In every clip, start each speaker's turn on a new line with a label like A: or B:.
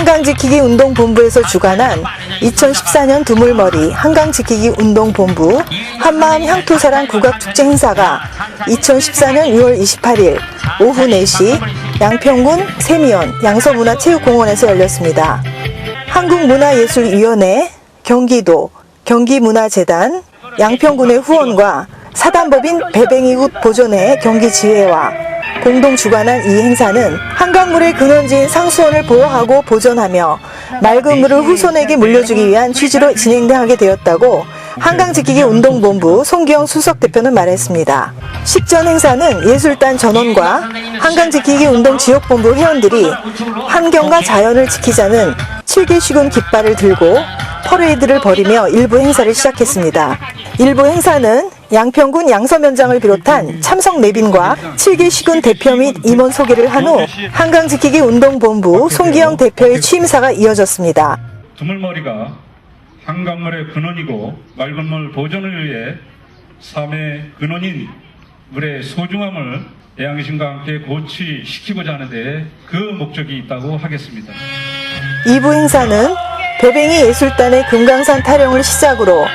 A: 한강지키기 운동본부에서 주관한 2014년 두물머리 한강지키기 운동본부 한마음 향토사랑 국악축제 행사가 2014년 6월 28일 오후 4시 양평군 세미원 양서문화체육공원에서 열렸습니다. 한국문화예술위원회, 경기도, 경기문화재단, 양평군의 후원과 사단법인 배뱅이굿 보존회 경기지회와 공동 주관한 이 행사는 한강물의 근원지인 상수원을 보호하고 보존하며 맑은 물을 후손에게 물려주기 위한 취지로 진행하게 되었다고 한강지키기 운동본부 송기영 수석 대표는 말했습니다. 식전 행사는 예술단 전원과 한강지키기 운동지역본부 회원들이 환경과 자연을 지키자는 7개 쉬군 깃발을 들고 퍼레이드를 벌이며 일부 행사를 시작했습니다. 일부 행사는 양평군 양서면장을 비롯한 참석 내빈과 7개 시군 대표 및 임원 소개를 한 후 한강지키기 운동본부 송기영 대표의 취임사가 이어졌습니다.
B: 두물머리가 한강물의 근원이고 맑은 물 보존을 위해 삶의 근원인 물의 소중함을 애양심과 함께 고취시키고자 하는데 그 목적이 있다고 하겠습니다.
A: 2부 행사는 배뱅이 예술단의 금강산 타령을 시작으로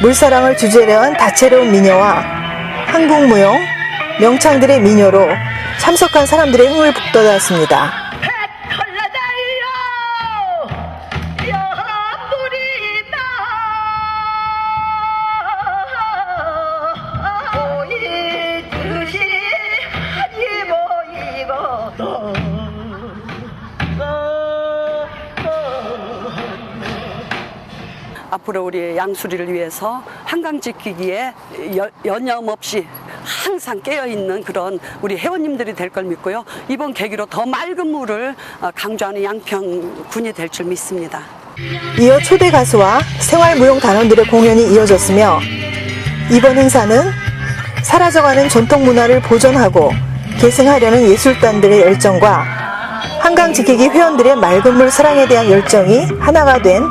A: 물사랑을 주제로 한 다채로운 미녀와 한국 무용, 명창들의 미녀로 참석한 사람들의 흥을 북돋았습니다.
C: 털
D: 앞으로 우리 양수리를 위해서 한강 지키기에 여- 여념없이 항상 깨어있는 그런 우리 회원님들이 될 걸 믿고요. 이번 계기로 더 맑은 물을 어, 강조하는 양평군이 될 줄 믿습니다.
A: 이어 초대 가수와 생활무용 단원들의 공연이 이어졌으며 이번 행사는 사라져가는 전통 문화를 보존하고 계승하려는 예술단들의 열정과 한강 지키기 회원들의 맑은 물 사랑에 대한 열정이 하나가 된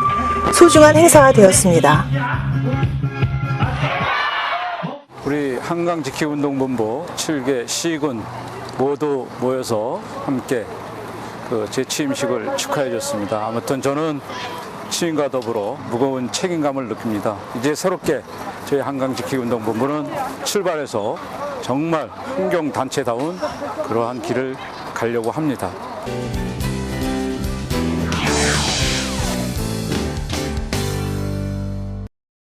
A: 소중한 행사가 되었습니다.
E: 우리 한강 지키 운동본부 7개 시군 모두 모여서 함께 그 제 취임식을 축하해 줬습니다. 아무튼 저는 취임과 더불어 무거운 책임감을 느낍니다. 이제 새롭게 저희 한강 지키 운동본부는 출발해서 정말 환경 단체다운 그러한 길을 가려고 합니다.